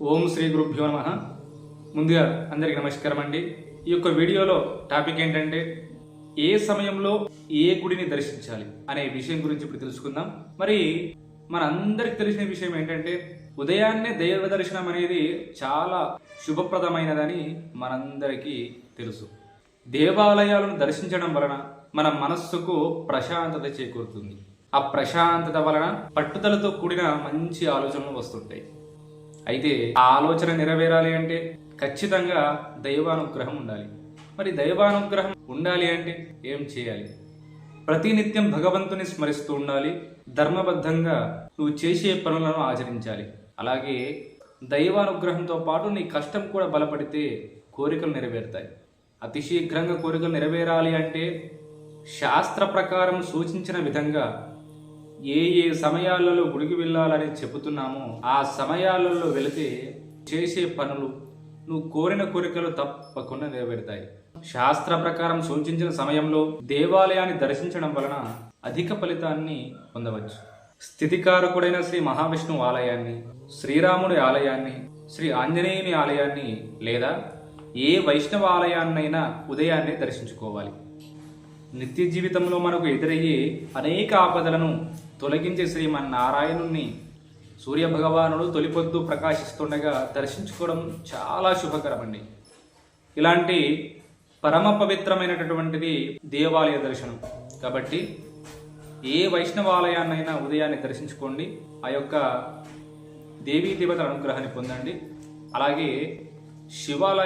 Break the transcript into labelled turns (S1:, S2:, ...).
S1: ఓం శ్రీ గురుభ్యో నమ. ముందుగా అందరికీ నమస్కారం అండి. ఈ యొక్క వీడియోలో టాపిక్ ఏంటంటే ఏ సమయంలో ఏ గుడిని దర్శించాలి అనే విషయం గురించి ఇప్పుడు తెలుసుకుందాం. మరి మనందరికి తెలిసిన విషయం ఏంటంటే ఉదయాన్నే దైవ దర్శనం అనేది చాలా శుభప్రదమైనదని మనందరికీ తెలుసు. దేవాలయాలను దర్శించడం వలన మన మనస్సుకు ప్రశాంతత చేకూరుతుంది. ఆ ప్రశాంతత వలన పట్టుదలతో కూడిన మంచి ఆలోచనలు వస్తుంటాయి. అయితే ఆ ఆలోచన నెరవేరాలి అంటే ఖచ్చితంగా దైవానుగ్రహం ఉండాలి. మరి దైవానుగ్రహం ఉండాలి అంటే ఏం చేయాలి? ప్రతినిత్యం భగవంతుని స్మరిస్తూ ఉండాలి. ధర్మబద్ధంగా నువ్వు చేసే పనులను ఆచరించాలి. అలాగే దైవానుగ్రహంతో పాటు నీ కష్టం కూడా బలపడితే కోరికలు నెరవేరుతాయి. అతి శీఘ్రంగా కోరికలు నెరవేరాలి అంటే శాస్త్ర ప్రకారం సూచించిన విధంగా ఏ ఏ సమయాలలో గుడికి వెళ్ళాలని చెబుతున్నామో ఆ సమయాలలో వెళితే చేసే పనులు నువ్వు కోరిన కోరికలు తప్పకుండా నెరవేరుతాయి. శాస్త్ర ప్రకారం సూచించిన సమయంలో దేవాలయాన్ని దర్శించడం వలన అధిక ఫలితాన్ని పొందవచ్చు. స్థితికారకుడైన శ్రీ మహావిష్ణువు ఆలయాన్ని శ్రీరాముడి ఆలయాన్ని శ్రీ ఆంజనేయుని ఆలయాన్ని లేదా ఏ వైష్ణవ ఆలయాన్నైనా ఉదయాన్నే దర్శించుకోవాలి. నిత్య జీవితంలో మనకు ఎదురయ్యే అనేక ఆపదలను తొలగించే శ్రీమన్నారాయణుణ్ణి సూర్య భగవానుడు తొలిపొద్దు ప్రకాశిస్తుండగా దర్శించుకోవడం చాలా శుభకరమండి. ఇలాంటి పరమ పవిత్రమైనటువంటిది దేవాలయ దర్శనం. కాబట్టి ఏ వైష్ణవాలయాన్నైనా ఉదయాన్నే దర్శించుకోండి. ఆ యొక్క దేవీ దేవతల అనుగ్రహాన్ని పొందండి. అలాగే శివాలయ